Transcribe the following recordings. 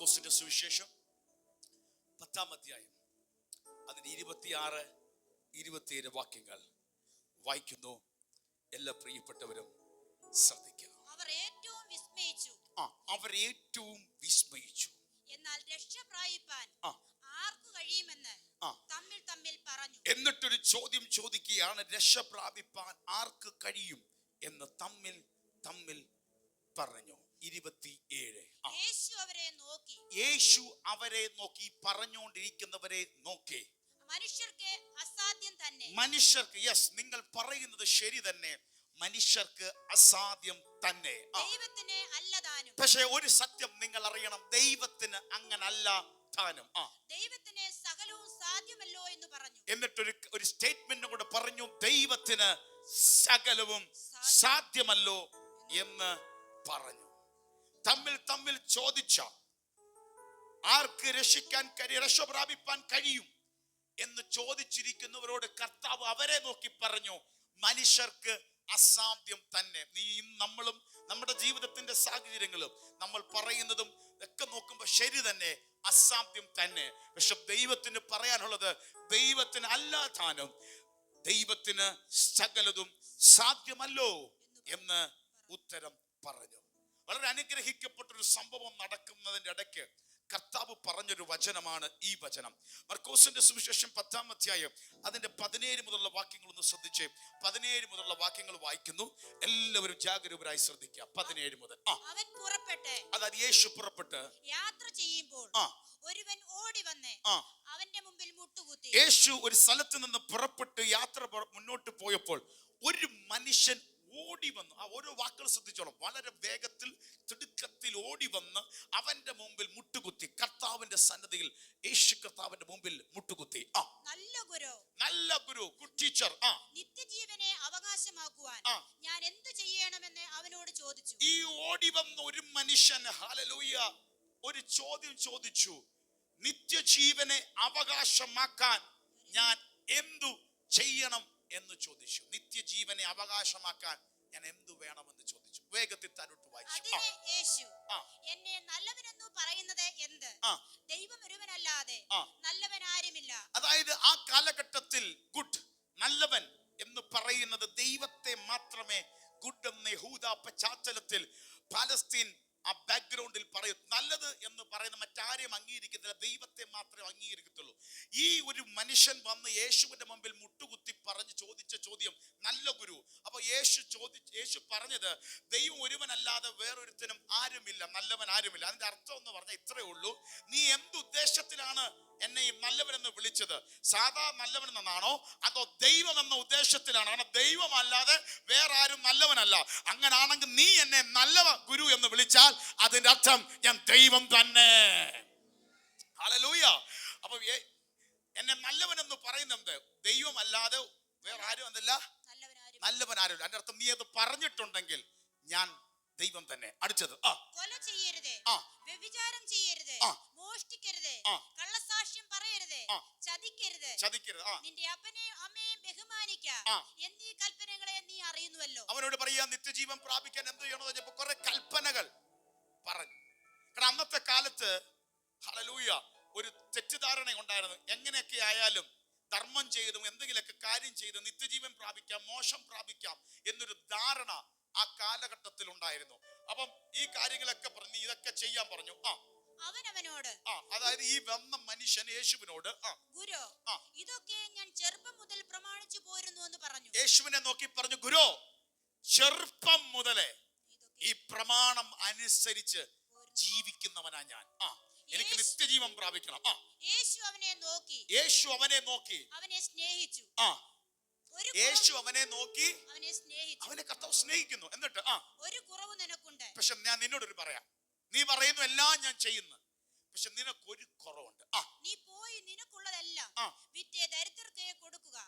മർക്കോസിന്റെ സുവിശേഷം പത്താം അധ്യായം. അതിന് ഇരുപത്തിയാറ് ഇരുപത്തിയേഴ് വാക്യങ്ങൾ വായിക്കുന്നു. എല്ലാ പ്രിയപ്പെട്ടവരും ശ്രദ്ധിക്കുക. അവർ ഏറ്റവും വിസ്മയിച്ചു. ആ അവർ ഏറ്റവും വിസ്മയിച്ചു. എന്നാൽ രക്ഷ പ്രാപിപ്പാൻ ആർക്കു കഴിയുമെന്ന് തമ്മിൽ തമ്മിൽ പറഞ്ഞു. എന്നിട്ടൊരു ചോദ്യം ചോദിക്കുകയാണ് രക്ഷ പ്രാപിപ്പാൻ ആർക്ക് കഴിയും എന്ന് തമ്മിൽ തമ്മിൽ പറഞ്ഞു. ഇരുപത്തിയേഴ്. യേശു അവരെ നോക്കി. യേശു അവരെ നോക്കി പറഞ്ഞുകൊണ്ടിരിക്കുന്നവരെ നോക്കി. മനുഷ്യർക്ക് അസാധ്യം തന്നെ. മനുഷ്യർക്ക് യെസ് നിങ്ങൾ പറയുന്നത് ശരി തന്നെ. മനുഷ്യർക്ക് അസാധ്യം തന്നെ. ദൈവത്തിന് അല്ലതാനും പക്ഷേ ഒരു സത്യം നിങ്ങൾ അറിയണം. ദൈവത്തിന് അങ്ങനല്ല താനും ആ. ദൈവത്തിന് സകലവും സാധ്യമല്ലോ എന്ന് പറഞ്ഞു. എന്നിട്ടൊരു ഒരു സ്റ്റേറ്റ്മെന്റ് കൂടെ പറഞ്ഞു ദൈവത്തിന് സകലവും സാധ്യമല്ലോ എന്ന് പറഞ്ഞു. തമ്മിൽ തമ്മിൽ ചോദിച്ച ആർക്ക് രക്ഷിക്കാൻ കഴിയും രക്ഷ പ്രാപിപ്പാൻ കഴിയും എന്ന് ചോദിച്ചിരിക്കുന്നവരോട് കർത്താവ് അവരെ നോക്കി പറഞ്ഞു മനുഷ്യർക്ക് അസാധ്യം തന്നെ. നീയും നമ്മളും നമ്മുടെ ജീവിതത്തിന്റെ സാഹചര്യങ്ങളും നമ്മൾ പറയുന്നതും ഒക്കെ നോക്കുമ്പോൾ ശരി തന്നെ അസാധ്യം തന്നെ. പക്ഷെ ദൈവത്തിന് പറയാനുള്ളത് ദൈവത്തിന് അല്ലാതാനും ദൈവത്തിന് സകലതും സാധ്യമല്ലോ എന്ന് ഉത്തരം പറഞ്ഞു. വളരെ അനുഗ്രഹിക്കപ്പെട്ട ഒരു സംഭവം നടക്കുന്നതിന്റെ ഇടയ്ക്ക് കർത്താവ് പറഞ്ഞൊരു വചനമാണ് ഈ വചനം. മർക്കോസിന്റെ സുവിശേഷം പത്താം അധ്യായം അതിന്റെ പതിനേഴ് മുതലുള്ള വാക്യങ്ങൾ ഒന്ന് ശ്രദ്ധിച്ച്. പതിനേഴ് മുതലുള്ള വാക്യങ്ങൾ വായിക്കുന്നു. എല്ലാവരും ജാഗരൂകരായി ശ്രദ്ധിക്കുക. പതിനേഴ് മുതൽ. അവൻ പുറപ്പെട്ട് അതായത് യേശു പുറപ്പെട്ട്. യാത്ര ചെയ്യുമ്പോൾ ഒരുവൻ ഓടി വന്ന് അവന്റെ മുമ്പിൽ മുട്ടുകുത്തി. യേശു ഒരു സ്ഥലത്ത് നിന്ന് പുറപ്പെട്ട് യാത്ര മുന്നോട്ട് പോയപ്പോൾ ഒരു മനുഷ്യൻ ഓടി വന്ന്. ആ ഓരോ വാക്കുകൾ ശ്രദ്ധിച്ചോളാം. വളരെ വേഗത്തിൽ തിടുക്കത്തിൽ ഓടി വന്ന് അവന്റെ മുമ്പിൽ മുട്ടുകുത്തി കർത്താവിന്റെ സന്നദ്ധയിൽ യേശു കർത്താവിന്റെ മുമ്പിൽ മുട്ടുകുത്തി. ആ. നല്ല ഗുരു. നല്ല ഗുരു ഗുഡ് ടീച്ചർ ആ. നിത്യജീവനെ അവകാശമാക്കുവാൻ. ഞാൻ എന്ത് ചെയ്യണമെന്ന് അവനോട് ചോദിച്ചു. ഈ ഓടി വന്ന ഒരു മനുഷ്യൻ ഹാലലൂയ ഒരു ചോദ്യം ചോദിച്ചു. നിത്യജീവനെ അവകാശമാക്കാൻ ഞാൻ എന്തു ചെയ്യണം? എന്ന് ചോദിച്ചു. നിത്യജീവനെ അവകാശമാക്കാൻ ഞാൻ എന്തു വേണമെന്ന് ചോദിച്ചു. വേഗത്തിൽ തരോട്ട് വായിച്ചു. എന്നെ നല്ലവനെന്നു പറയുന്നത് എന്ത്? ദൈവം ഒരുവനല്ലാതെ. നല്ലവൻ ആരുമില്ല അതായത് ആ കാലഘട്ടത്തിൽ ഗുഡ് നല്ലവൻ എന്ന് പറയുന്നത് ദൈവത്തെ മാത്രമേ ഗുഡ് എന്ന യഹൂദ പശ്ചാത്തലത്തിൽ പാലസ്തീൻ ആ ബാക്ക്ഗ്രൗണ്ടിൽ പറയും. നല്ലത് എന്ന് പറയുന്ന മറ്റാരെയും അംഗീകരിക്കത്തില്ല ദൈവത്തെ മാത്രമേ അംഗീകരിക്കത്തുള്ളൂ. ഈ ഒരു മനുഷ്യൻ വന്ന് യേശുവിന്റെ മുമ്പിൽ മുട്ടുകുത്തി പറഞ്ഞ് ചോദിച്ച ചോദ്യം നല്ല ഗുരു. അപ്പൊ യേശു ചോദി യേശു പറഞ്ഞത് ദൈവം ഒരുവനല്ലാതെ വേറൊരുത്തനും ആരുമില്ല. നല്ലവൻ ആരുമില്ല. അതിന്റെ അർത്ഥം എന്ന് പറഞ്ഞാൽ ഇത്രയേ ഉള്ളൂ. നീ എന്ത് ഉദ്ദേശത്തിലാണ് എന്നെ ഈ നല്ലവനെന്ന് വിളിച്ചത്. സാധാ നല്ലവൻ എന്നാണോ അതോ ദൈവം എന്ന ഉദ്ദേശത്തിലാണോ. കാരണം ദൈവമല്ലാതെ വേറെ ആരും നല്ലവനല്ല. അങ്ങനാണെങ്കിൽ നീ എന്നെ നല്ലവ ഗുരു എന്ന് വിളിച്ചാൽ അതിന്റെ അർത്ഥം ഞാൻ ദൈവം തന്നെ. അപ്പൊ എന്നെ നല്ലവൻ എന്ന് പറയുന്നത് ദൈവമല്ലാതെ വേറെ ആരും ആരും നല്ലവൻ ആരും അതിന്റെ അർത്ഥം നീ അത് പറഞ്ഞിട്ടുണ്ടെങ്കിൽ ഞാൻ ദൈവം തന്നെ. അടുത്തത്. ആ. കൊല ചെയ്യരുത്. ആ. വ്യഭിചാരം ചെയ്യരുത്. ആ. മോഷ്ടിക്കരുത് ആ. കള്ളസാക്ഷ്യം പറയരുത് ആ. ചതിക്കരുത്. നിന്റെ അപ്പനെയും അമ്മയെയും ബഹുമാനിക്ക. ആ. എന്നീ കൽപ്പനകളെ നീ അറിയുന്നുവല്ലോ. അവനോട് പറയാ നിത്യജീവൻ പ്രാപിക്കാൻ എന്ത് ചെയ്യണമെന്ന് പറഞ്ഞപ്പോ കുറെ കൽപ്പനകൾ പറഞ്ഞു. കാരണം അന്നത്തെ കാലത്ത് ഹലലൂയ ഒരു തെറ്റിദ്ധാരണ ഉണ്ടായിരുന്നു. എങ്ങനെയൊക്കെ ആയാലും ധർമ്മം ചെയ്തും എന്തെങ്കിലുമൊക്കെ കാര്യം ചെയ്ത് നിത്യജീവൻ പ്രാപിക്കാം മോശം പ്രാപിക്കാം എന്നൊരു ധാരണ ആ കാലഘട്ടത്തിൽ ഉണ്ടായിരുന്നു അപ്പം ഈ കാര്യങ്ങളൊക്കെ പറഞ്ഞു ഇതൊക്കെ ചെയ്യാൻ പറഞ്ഞു. ആ. അവൻ അവനോട് ആ അതായത് ഈ വന്ന മനുഷ്യൻ യേശുവിനോട് ആ ഗുരു ആ. ഇതൊക്കെ ഞാൻ ചെറുപ്പം മുതൽ പ്രമാണിച്ചു പോരുന്നു എന്ന് പറഞ്ഞു. യേശുവിനെ നോക്കി പറഞ്ഞു ഗുരു ചെറുപ്പം മുതലേ ഈ പ്രമാണം അനുസരിച്ച് ജീവിക്കുന്നവനാ ഞാൻ. ആ എനിക്ക് നിത്യജീവൻ പ്രാപിക്കണം. ആ. യേശു അവനെ നോക്കി. യേശു അവനെ നോക്കി. അവനെ സ്നേഹിച്ചു. ആ. യേശു അവനെ നോക്കി. അവനെ സ്നേഹിച്ചു. അവനെ കർത്താവ് സ്നേഹിക്കുന്നു. എന്നിട്ട് ആ. ഒരു കുറവ് നിനക്കുണ്ട്. പക്ഷെ ഞാൻ നിന്നോട് ഒരു പറയാം. നീ പറയുന്നു എല്ലാം ഞാൻ ചെയ്യുന്നു. പക്ഷെ നിനക്കൊരു കുറവുണ്ട്. ആ. നീ പോയി നിനക്കുള്ളതെല്ലാം വിറ്റേ വിറ്റ് ദരിദ്രർക്ക് കൊടുക്കുക.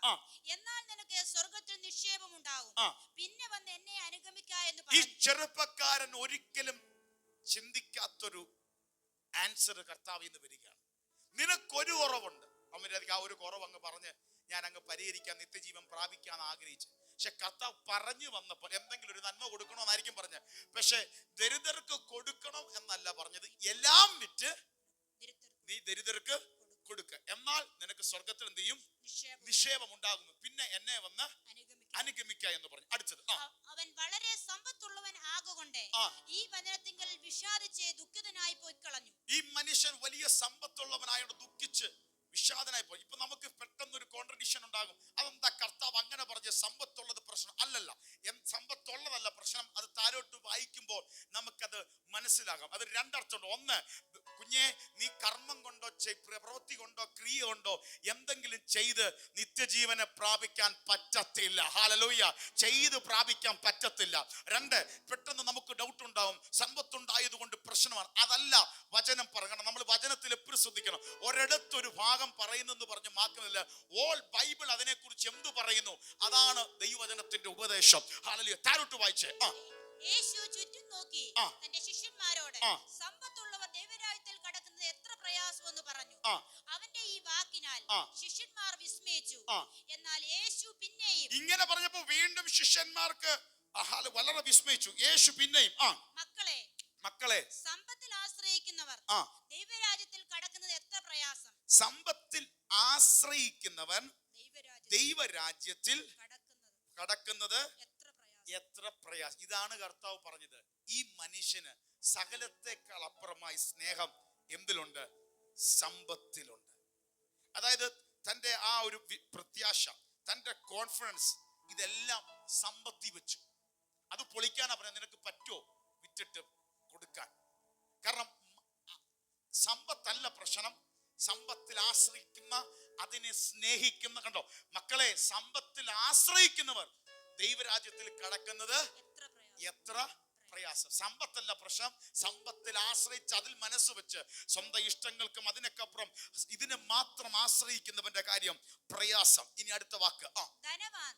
എന്നാൽ നിനക്ക് സ്വർഗത്തിൽ നിക്ഷേപം ഉണ്ടാകും പിന്നെ വന്ന് എന്നെ അനുഗമിക്ക എന്ന് ഈ ചെറുപ്പക്കാരൻ ഒരിക്കലും ചിന്തിക്കാത്തൊരു ആൻസർ കർത്താവ് ഇന്ന് വരികയാണ്. നിനക്കൊരു കുറവുണ്ട്. അവൻ ആ ഒരു കുറവ് അങ്ങ് പറഞ്ഞ് ഞാൻ അങ്ങ് പരിഹരിക്കാൻ നിത്യജീവൻ പ്രാപിക്കാൻ ആഗ്രഹിച്ചു പക്ഷെ കഥ പറഞ്ഞു വന്നപ്പോൾ എന്തെങ്കിലും ഒരു നന്മ കൊടുക്കണമെന്നായിരിക്കും പറഞ്ഞത്. പക്ഷെ ദരിദ്രർക്ക് കൊടുക്കണം എന്നല്ല പറഞ്ഞത്. എല്ലാം വിറ്റ് നീ ദരിദ്രർക്ക് കൊടുക്ക. എന്നാൽ നിനക്ക് സ്വർഗത്തിൽ എന്ത് ചെയ്യും? നിക്ഷേപം. ഉണ്ടാകുന്നു പിന്നെ എന്നെ വന്ന് അനുഗമിക്ക. എന്ന് പറഞ്ഞു. അടുത്തത് അവൻ വളരെ സമ്പത്തുള്ളവൻ ആകൊണ്ട് ഈ വചനത്തിങ്കൽ വിഷാദിച്ച് ദുഃഖിതനായി പോയി കളഞ്ഞു ഈ മനുഷ്യൻ വലിയ സമ്പത്തുള്ളവനായോണ്ട് ദുഃഖിച്ച് വിഷാദനായി പോയി ഇപ്പൊ നമുക്ക് പെട്ടെന്ന് ഒരു കോൺട്രഡിക്ഷൻ ഉണ്ടാകും. അതെന്താ കർത്താവ് അങ്ങനെ പറഞ്ഞ സമ്പത്തുള്ളത് പ്രശ്നം അല്ലല്ല. സമ്പത്തുള്ളതല്ല പ്രശ്നം. അത് താരോട്ട് വായിക്കുമ്പോൾ നമുക്കത് മനസ്സിലാകാം. അത് രണ്ടർത്ഥമുണ്ട്. ഒന്ന് കുഞ്ഞെ നീ കർമ്മം കൊണ്ടോ പ്രവൃത്തി കൊണ്ടോ ക്രിയ കൊണ്ടോ എന്തെങ്കിലും ചെയ്ത് നിത്യജീവനെ പ്രാപിക്കാൻ പറ്റത്തില്ല. ഹാലലൂയ ചെയ്ത് പ്രാപിക്കാൻ പറ്റത്തില്ല. രണ്ട് പെട്ടെന്ന് നമുക്ക് ഡൗട്ട് ഉണ്ടാവും. സമ്പത്തുണ്ടായത് കൊണ്ട് പ്രശ്നമാണ്. അതല്ല വചനം പറയണം. നമ്മൾ വചനത്തിൽ എപ്പോഴും ശ്രദ്ധിക്കണം. ഒരിടത്തൊരു ഭാഗം പറയുന്നെന്ന് പറഞ്ഞ് മാത്രമല്ല ഓൾ ബൈബിൾ അതിനെക്കുറിച്ച് എന്ത് പറയുന്നു? അതാണ് ദൈവവചനത്തിന്റെ ഉപദേശം. ഹാലലൂയ താരോട്ട് വായിച്ചേ. ആ. യേശു ചുറ്റും നോക്കി തന്റെ ശിഷ്യന്മാരോട്. സമ്പത്തുള്ളവർ ദൈവരാജ്യത്തിൽ കടക്കുന്നത് എത്ര പ്രയാസമെന്ന് പറഞ്ഞു ആ. അവന്റെ ഈ വാക്കിനാൽ ശിഷ്യന്മാർ വിസ്മയിച്ചു. എന്നാൽ യേശു പിന്നെയും ഇങ്ങനെ പറഞ്ഞപ്പോ വീണ്ടും ശിഷ്യന്മാർക്ക് വളരെ വിസ്മയിച്ചു. യേശു പിന്നെയും ആ. മക്കളെ മക്കളെ. സമ്പത്തിൽ ആശ്രയിക്കുന്നവർ ദൈവരാജ്യത്തിൽ കടക്കുന്നത് എത്ര പ്രയാസം. സമ്പത്തിൽ ആശ്രയിക്കുന്നവൻ ദൈവരാജ്യത്തിൽ കടക്കുന്നത് എത്ര പ്രയാസം. ഇതാണ് കർത്താവ് പറഞ്ഞത്. ഈ മനുഷ്യന് സകലത്തെക്കാൾ അപ്പുറമായി സ്നേഹം എന്തിലുണ്ട്? സമ്പത്തിലുണ്ട്. അതായത് തന്റെ ആ ഒരു പ്രത്യാശ തന്റെ കോൺഫിഡൻസ് ഇതെല്ലാം സമ്പത്തി വെച്ചു. അത് പൊളിക്കാനാ പറയാം നിനക്ക് പറ്റുമോ വിറ്റിട്ട് കൊടുക്കാൻ? കാരണം സമ്പത്തല്ല പ്രശ്നം. സമ്പത്തിൽ ആശ്രയിക്കുന്ന അതിനെ സ്നേഹിക്കുന്ന കണ്ടോ? മക്കളെ സമ്പത്തിൽ ആശ്രയിക്കുന്നവർ ദൈവരാജ്യത്തിൽ കടക്കുന്നത് എത്ര പ്രയാസം. സമ്പത്തല്ല പ്രശ്നം. സമ്പത്തിൽ ആശ്രയിച്ച് അതിൽ മനസ്സ് വെച്ച് സ്വന്തം ഇഷ്ടങ്ങൾക്കും അതിനൊക്കപ്പുറം ഇതിനെ മാത്രം ആശ്രയിക്കുന്നവന്റെ കാര്യം പ്രയാസം. ഇനി അടുത്ത വാക്ക്. ആ. ധനവാൻ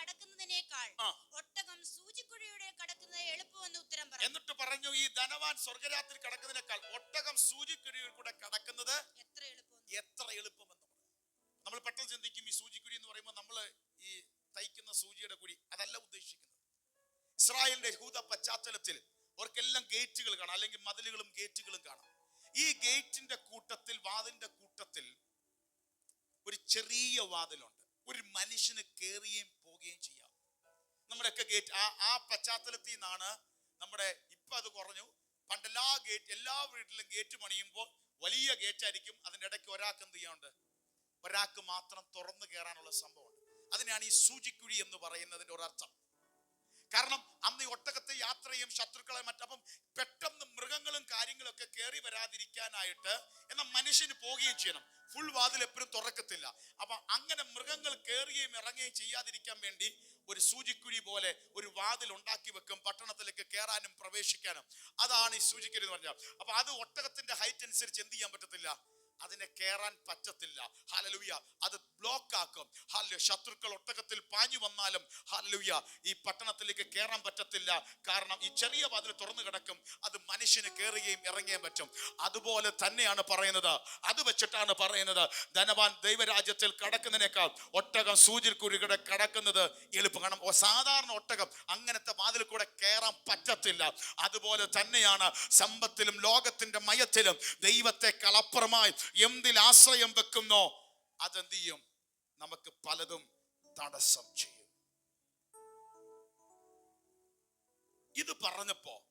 കടക്കുന്നതിനേക്കാൾ ആ. ഒട്ടകം സൂചിക്കുഴിയുടെ കടക്കുന്നത് എളുപ്പമെന്ന് ഉത്തരം പറഞ്ഞു എന്നിട്ട് പറഞ്ഞു ഈ ധനവാൻ സ്വർഗരാത്രി കടക്കുന്നതിനേക്കാൾ ഒട്ടകം സൂചിക്കുഴിയിൽ കൂടെ കടക്കുന്നത് എത്ര എളുപ്പം എത്ര എളുപ്പമെന്ന് നമ്മൾ പെട്ടെന്ന് ചിന്തിക്കും ഈ സൂചിക്കുഴി എന്ന് പറയുമ്പോൾ നമ്മൾ ഈ തയ്ക്കുന്ന സൂചിയുടെ കുഴി. അതല്ല ഉദ്ദേശിക്കുന്നത്. ഇസ്രായേലിന്റെ യഹൂദ പശ്ചാത്തലത്തിൽ അവർക്കെല്ലാം ഗേറ്റുകൾ കാണാം അല്ലെങ്കിൽ മതിലുകളും ഗേറ്റുകളും കാണാം. ഈ ഗേറ്റിന്റെ കൂട്ടത്തിൽ വാതിന്റെ കൂട്ടത്തിൽ ഒരു ചെറിയ വാതിലുണ്ട്. ഒരു മനുഷ്യന് കയറുകയും പോവുകയും ചെയ്യാം. നമ്മുടെയൊക്കെ ഗേറ്റ് ആ ആ പശ്ചാത്തലത്തിൽ നിന്നാണ് നമ്മുടെ ഇപ്പൊ അത് കുറഞ്ഞു. പണ്ട് എല്ലാ ഗേറ്റ് എല്ലാ വീട്ടിലും ഗേറ്റ് പണിയുമ്പോൾ വലിയ ഗേറ്റ് ആയിരിക്കും അതിന്റെ ഇടയ്ക്ക് ഒരാൾക്ക് എന്ത് ചെയ്യാറുണ്ട് ഒരാൾക്ക് മാത്രം തുറന്നു കയറാനുള്ള സംഭവമുണ്ട്. അതിനാണ് ഈ സൂചിക്കുഴി എന്ന് പറയുന്നതിന്റെ ഒരർത്ഥം. കാരണം അന്ന് ഈ ഒട്ടകത്തെ യാത്രയും ശത്രുക്കളെ മറ്റപ്പം പെട്ടെന്ന് മൃഗങ്ങളും കാര്യങ്ങളൊക്കെ കയറി വരാതിരിക്കാനായിട്ട് എന്നാൽ മനുഷ്യന് പോവുകയും ചെയ്യണം. ഫുൾ വാതിൽ എപ്പോഴും തുറക്കത്തില്ല. അപ്പൊ അങ്ങനെ മൃഗങ്ങൾ കയറുകയും ഇറങ്ങുകയും ചെയ്യാതിരിക്കാൻ വേണ്ടി ഒരു സൂചിക്കുഴി പോലെ ഒരു വാതിൽ ഉണ്ടാക്കി വെക്കും പട്ടണത്തിലേക്ക് കയറാനും പ്രവേശിക്കാനും. അതാണ് ഈ സൂചിക്കുഴി എന്ന് പറഞ്ഞാൽ. അപ്പൊ അത് ഒട്ടകത്തിന്റെ ഹൈറ്റ് അനുസരിച്ച് എന്ത് ചെയ്യാൻ പറ്റത്തില്ല? അതിനെ കയറാൻ പറ്റത്തില്ല. ഹാലലുയ അത് ബ്ലോക്ക് ആക്കും. ഹാലു ശത്രുക്കൾ ഒട്ടകത്തിൽ പാഞ്ഞു വന്നാലും ഹാലലുയ ഈ പട്ടണത്തിലേക്ക് കയറാൻ പറ്റത്തില്ല. കാരണം ഈ ചെറിയ വാതിൽ തുറന്നു കിടക്കും. അത് മനുഷ്യന് കയറുകയും ഇറങ്ങുകയും പറ്റും. അതുപോലെ തന്നെയാണ് പറയുന്നത്. അത് വെച്ചിട്ടാണ് പറയുന്നത്. ധനവാൻ ദൈവരാജ്യത്തിൽ കടക്കുന്നതിനേക്കാൾ ഒട്ടകം സൂചിക്കുരുകിടെ കടക്കുന്നത് എളുപ്പം. കാരണം സാധാരണ ഒട്ടകം അങ്ങനത്തെ വാതിൽ കൂടെ കയറാൻ പറ്റത്തില്ല. അതുപോലെ തന്നെയാണ് സമ്പത്തിലും ലോകത്തിന്റെ മയത്തിലും ദൈവത്തെ അപ്പുറമായി എന്തിൽ ആശ്രയം വെക്കുന്നോ അതെന്ത് ചെയ്യും നമുക്ക് പലതും തടസ്സം ചെയ്യും. ഇത് പറഞ്ഞപ്പോ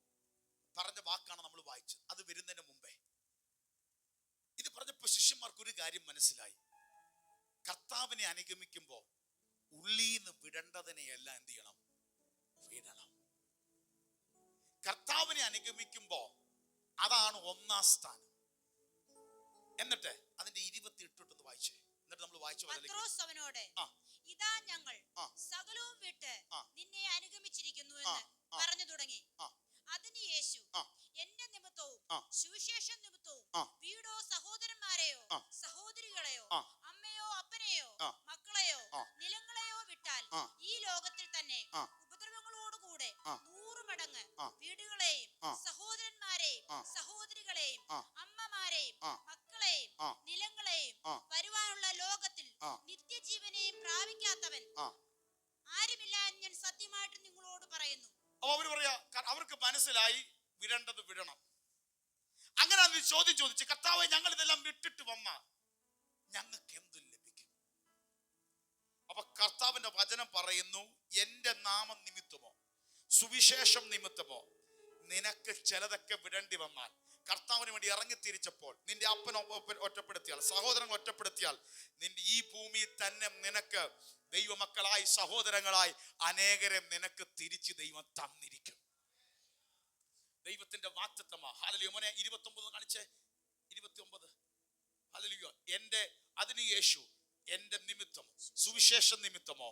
പറഞ്ഞ വാക്കാണ് നമ്മൾ വായിച്ചത്. അത് വരുന്നതിന് മുമ്പേ. ഇത് പറഞ്ഞപ്പോ ശിഷ്യന്മാർക്ക് ഒരു കാര്യം മനസ്സിലായി. കർത്താവിനെ അനുഗമിക്കുമ്പോ ഉള്ളീന്ന് വിടേണ്ടതിനെയല്ല എന്ത് ചെയ്യണം? വിടണം. കർത്താവിനെ അനുഗമിക്കുമ്പോ അതാണ് ഒന്നാം സ്ഥാനം. എന്നിട്ട് അതിന്റെ ഇരുപത്തി എട്ടൊട്ട് വായിച്ചേ എന്നിട്ട് നമ്മൾ വായിച്ചു അവനോട് ഇതാ ഞങ്ങൾ. സകലവും വിട്ട് നിന്നെ അനുഗമിച്ചിരിക്കുന്നു എന്ന് പറഞ്ഞു തുടങ്ങി. അതിന് യേശു. എന്റെ നിമിത്തവും സുവിശേഷം നിമിത്തവും വീടോ സഹോദരന്മാരെയോ. സഹോദരികളെയോ അമ്മയോ അപ്പനെയോ. മക്കളെയോ നിലങ്ങളെയോ വിട്ടാൽ ഈ ലോകത്തിൽ തന്നെ. ഉപദ്രവങ്ങളോടുകൂടെ. നൂറ് മടങ്ങ്. വീടുകളെയും സഹോദരന്മാരെയും ആ. സഹോദരികളെയും ആ. അമ്മമാരെയും ആ. മക്കളെയും ആ. നിലങ്ങളെയും ആ. വരുവാനുള്ള ലോകത്തിൽ ആ. നിത്യജീവനെയും പ്രാപിക്കാത്തവൻ ആ മനസ്സിലായി വിടേണ്ടത് വിടണം. അങ്ങനെ അത് ചോദ്യം ചോദിച്ച് കർത്താവ് ഞങ്ങൾ ഇതെല്ലാം വിട്ടിട്ട് വന്ന ഞങ്ങൾക്ക് എന്ത് ലഭിക്കും? അപ്പൊ കർത്താവിന്റെ വചനം പറയുന്നു എന്റെ നാമം നിമിത്തമോ സുവിശേഷം നിമിത്തമോ നിനക്ക് ചിലതൊക്കെ വിടേണ്ടി വന്നാൽ കർത്താവിന് വേണ്ടി ഇറങ്ങി തിരിച്ചപ്പോൾ നിന്റെ അപ്പൻ ഒറ്റപ്പെടുത്തിയാൽ സഹോദരൻ ഒറ്റപ്പെടുത്തിയാൽ നിന്റെ ഈ ഭൂമിയിൽ തന്നെ നിനക്ക് ദൈവമക്കളായി സഹോദരങ്ങളായി അനേകരെ നിനക്ക് തിരിച്ച് ദൈവം തന്നിരിക്കും. ദൈവത്തിന്റെ വാക്തത്വമാ. ഹാലലിയോ ഇരുപത്തി ഒമ്പത് കാണിച്ചേ. ഇരുപത്തി ഒമ്പത് ഹാലലിയോ എന്റെ അതിന് യേശു എന്റെ നിമിത്തം സുവിശേഷ നിമിത്തമോ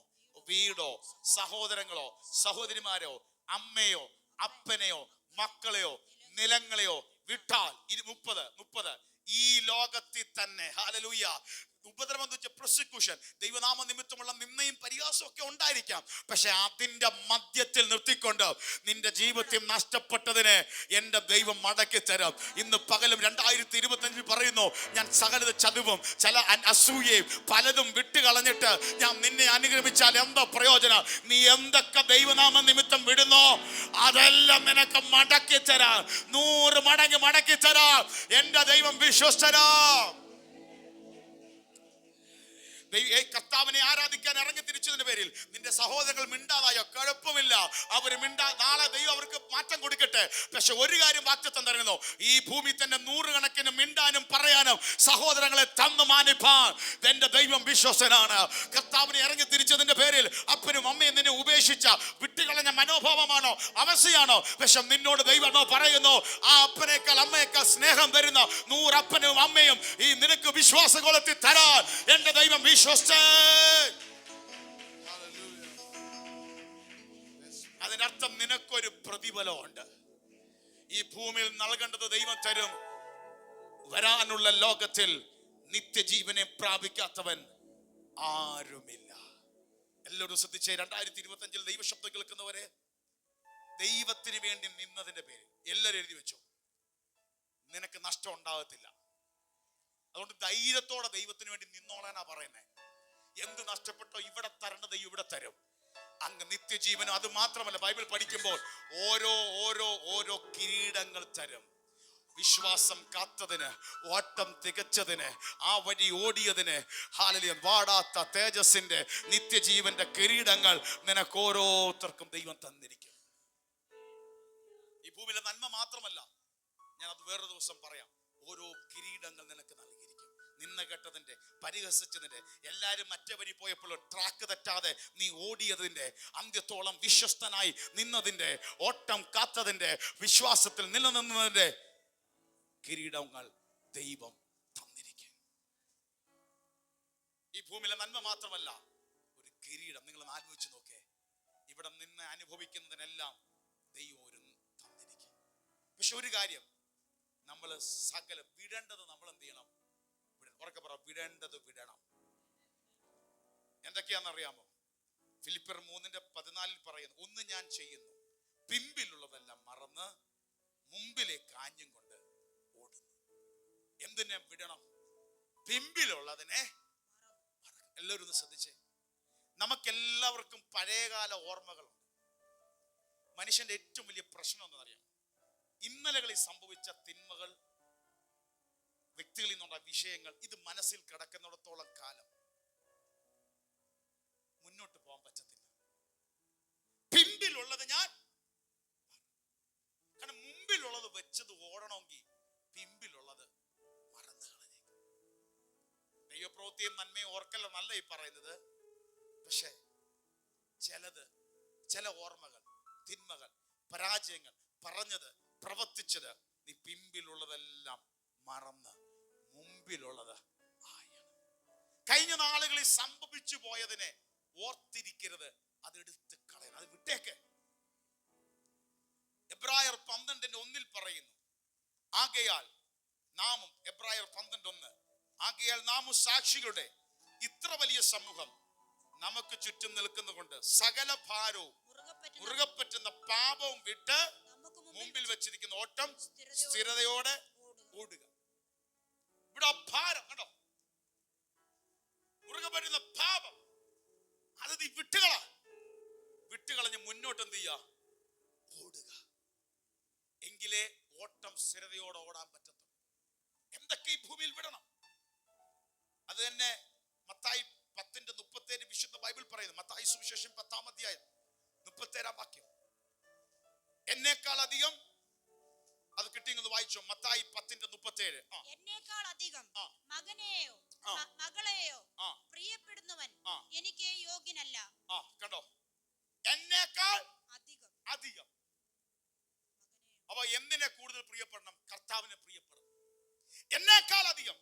വീടോ സഹോദരങ്ങളോ സഹോദരിമാരോ അമ്മയോ അപ്പനെയോ മക്കളെയോ നിലങ്ങളെയോ വിട്ടാൽ ഇരു മുപ്പത് മുപ്പത്. ഈ ലോകത്തിൽ തന്നെ ഹാലലൂയ ഉപദ്രവം എന്ന് വെച്ചാൽ പ്രോസിക്യൂഷൻ ദൈവനാമ നിമിത്തമുള്ള നിന്നയും പരിഹാസവും ഒക്കെ ഉണ്ടായിരിക്കാം. പക്ഷെ അതിന്റെ മധ്യത്തിൽ നിർത്തിക്കൊണ്ട് നിന്റെ ജീവിതത്തിൽ നഷ്ടപ്പെട്ടതിന് എന്റെ ദൈവം മടക്കി തരാം. ഇന്ന് പകലും രണ്ടായിരത്തി ഇരുപത്തി അഞ്ചിൽ പറയുന്നു ഞാൻ സകലത ചതുവും ചില അസൂയയും പലതും വിട്ടുകളഞ്ഞിട്ട് ഞാൻ നിന്നെ അനുഗ്രമിച്ചാൽ എന്തോ പ്രയോജനം? നീ എന്തൊക്കെ ദൈവനാമ നിമിത്തം വിടുന്നോ? അതെല്ലാം നിനക്ക് മടക്കി തരാം. നൂറ് മടങ്ങ് മടക്കി തരാം. എന്റെ ദൈവം വിശ്വസ്തരാ കർത്താവിനെ ആരാധിക്കാൻ ഇറങ്ങി തിരിച്ചതിന്റെ പേരിൽ നിന്റെ സഹോദരങ്ങൾ മിണ്ടാതായോ? കുഴപ്പമില്ല അവർ മിണ്ടാ നാളെ ദൈവം അവർക്ക് മാറ്റം കൊടുക്കട്ടെ. പക്ഷെ ഒരു കാര്യം വാക്യത്വം തരുന്നു. ഈ ഭൂമി തന്നെ നൂറുകണക്കിന് മിണ്ടാനും പറയാനും സഹോദരങ്ങളെ തന്നു മാനിപ്പാൻ. എന്റെ ദൈവം വിശ്വസനാണ്. കർത്താവിനെ ഇറങ്ങി തിരിച്ചതിന്റെ പേരിൽ അപ്പനും അമ്മയും നിന്നെ ഉപേക്ഷിച്ച വിട്ടുകളഞ്ഞ മനോഭാവമാണോ? അവസ്ഥയാണോ? പക്ഷെ നിന്നോട് ദൈവമോ പറയുന്നു ആ അപ്പനേക്കാൾ അമ്മയേക്കാൾ സ്നേഹം തരുന്ന നൂറപ്പനും അമ്മയും ഈ നിനക്ക് വിശ്വാസകോളത്തിൽ തരാൻ. എന്റെ ദൈവം വിശ്വസ്ത അതിനർത്ഥം നിനക്കൊരു പ്രതിഫലമുണ്ട്. ഈ ഭൂമിയിൽ നൽകേണ്ടത് ദൈവം തരും. വരാനുള്ള ലോകത്തിൽ നിത്യജീവനെ പ്രാപിക്കാത്തവൻ ആരുമില്ല. എല്ലാവരും ശ്രദ്ധിച്ച രണ്ടായിരത്തി ഇരുപത്തി അഞ്ചിൽ ദൈവശബ്ദം കേൾക്കുന്നവരെ ദൈവത്തിന് വേണ്ടി നിന്നതിന്റെ പേര്. എല്ലാവരും എഴുതി വെച്ചു. നിനക്ക് നഷ്ടം ഉണ്ടാകത്തില്ല. അതുകൊണ്ട് ധൈര്യത്തോടെ ദൈവത്തിന് വേണ്ടി നിന്നോളാനാ പറയുന്നത് എന്ത് നഷ്ടപ്പെട്ടോ ഇവിടെ തരേണ്ടത് ഇവിടെ തരും. അങ്ങ് നിത്യജീവനും അത് മാത്രമല്ല ബൈബിൾ പഠിക്കുമ്പോൾ ഓരോ ഓരോ ഓരോ കിരീടങ്ങൾ തരും. വിശ്വാസം കാത്തതിന് ഓട്ടം തികച്ചതിന് ആ വഴി ഓടിയതിന് ഹാലലിയൻ വാടാത്ത തേജസിന്റെ നിത്യജീവന്റെ കിരീടങ്ങൾ നിനക്ക് ഓരോരുത്തർക്കും ദൈവം തന്നിരിക്കും. ഈ ഭൂമിയിലെ നന്മ മാത്രമല്ല ഞാൻ അത് വേറൊരു ദിവസം പറയാം. ഓരോ കിരീടങ്ങൾ നിനക്ക് നൽകിയിരിക്കും. നിന്ന കെട്ടതിന്റെ പരിഹസിച്ചതിന്റെ എല്ലാരും മറ്റേ പോയപ്പോൾ ട്രാക്ക് തെറ്റാതെ നീ ഓടിയതിന്റെ അന്ത്യത്തോളം വിശ്വസ്തനായി നിന്നതിന്റെ ഓട്ടം കാത്തതിന്റെ വിശ്വാസത്തിൽ നിലനിന്നതിന്റെ കിരീടങ്ങൾ ദൈവം തന്നിരിക്കും. ഈ ഭൂമിയിലെ നന്മ മാത്രമല്ല ഒരു കിരീടം. നിങ്ങൾ ആലോചിച്ച് നോക്കേ. ഇവിടെ നിന്ന് അനുഭവിക്കുന്നതിനെല്ലാം ദൈവം ഒരു തന്നിരിക്കും. പക്ഷെ ഒരു കാര്യം നമ്മൾ സകലം വിടേണ്ടത് നമ്മൾ എന്ത് ചെയ്യണം? ഉറക്കെ പറ വിടേണ്ടത് വിടണം. എന്തൊക്കെയാണെന്നറിയാമോ? ഫിലിപ്പർ മൂന്നിന്റെ പതിനാലിൽ പറയുന്നു ഒന്ന് ഞാൻ ചെയ്യുന്നു. പിമ്പിലുള്ളതെല്ലാം മറന്ന് മുമ്പിലെ കാഞ്ഞും കൊണ്ട് ഓടുന്നു. എന്തിനെ വിടണം? പിമ്പിലുള്ളതിനെ എല്ലാവരും ഒന്ന് ശ്രദ്ധിച്ചേ. നമുക്കെല്ലാവർക്കും പഴയകാല ഓർമ്മകളുണ്ട്. മനുഷ്യന്റെ ഏറ്റവും വലിയ പ്രശ്നം എന്നറിയാം ഇന്നലകളിൽ സംഭവിച്ച തിന്മകൾ വ്യക്തികളിൽ നിന്നുള്ള വിഷയങ്ങൾ ഇത് മനസ്സിൽ കിടക്കുന്നിടത്തോളം കാലം മുന്നോട്ട് പോകാൻ പറ്റത്തില്ല. പിമ്പിലുള്ളത് ഞാൻ കാരണം മുമ്പിലുള്ളത് വെച്ചത് ഓടണമെങ്കിൽ പിമ്പിലുള്ളത് മറന്നു കളഞ്ഞേക്കും. ദൈവപ്രവൃത്തിയും നന്മയും ഓർക്കല്ല നല്ല ഈ പറയുന്നത്. പക്ഷെ ചിലത് ചില ഓർമ്മകൾ തിന്മകൾ പരാജയങ്ങൾ പറഞ്ഞത് പ്രവർത്തിച്ചത്. നീ പിമ്പിലുള്ളതെല്ലാം മറന്ന് മുമ്പിലുള്ളത് ആയണം. കഴിഞ്ഞ നാളുകളിൽ സംഭവിച്ചു പോയതിനെ ഓർത്തിരിക്കരുത്. അതെടുത്ത് കളയണം അത് വിട്ടേക്ക്. എബ്രായർ പന്ത്രണ്ടിന്റെ ഒന്നിൽ പറയുന്നു ആകയാൽ നാമും എബ്രായർ പന്ത്രണ്ട് ഒന്ന് ആകയാൽ നാമും സാക്ഷികളുടെ ഇത്ര വലിയ സമൂഹം നമുക്ക് ചുറ്റും നിൽക്കുന്നതുകൊണ്ട് സകല ഭാരവും മുറുകെ പറ്റുന്ന പാപവും വിട്ട് മുമ്പിൽ വെച്ചിരിക്കുന്ന ഓട്ടം സ്ഥിരതയോടെ ഓടുക. ഇവിടെ ഭാരം കണ്ടോ? മുറുകെ പറ്റുന്ന പാപം. അത് നീ വിട്ടുകള. വിട്ടുകളഞ്ഞ് മുന്നോട്ട് എന്ത് ചെയ്യുക ഓടുക. എങ്കിലേ ഓട്ടം സ്ഥിരതയോടെ ഓടാൻ പറ്റത്തുള്ളൂ. എന്തൊക്കെ ഈ ഭൂമിയിൽ വിടണം? അത് തന്നെ മത്തായി പത്തിന്റെ മുപ്പത്തേഴ് വിശുദ്ധ ബൈബിൾ പറയുന്നു. മത്തായി സുവിശേഷം പത്താം അധ്യായം മുപ്പത്തേഴാം വാക്യം. എന്നേക്കാൾ അധികം അത് കിട്ടിയെന്ന് വായിച്ചോ. മത്തായി പത്തിന്റെ മുപ്പത്തേഴ്. ഏഴ് എന്നേക്കാൾ അധികം. മകനെയോ മകളെയോ പ്രിയപ്പെടുന്നവൻ എനിക്ക് യോഗ്യനല്ല. ആ കണ്ടോ? എന്നേക്കാൾ അധികം. അധികം. അപ്പൊ എന്തിനെ കൂടുതൽ പ്രിയപ്പെടണം? കർത്താവിനെ പ്രിയപ്പെടണം. എന്നേക്കാൾ അധികം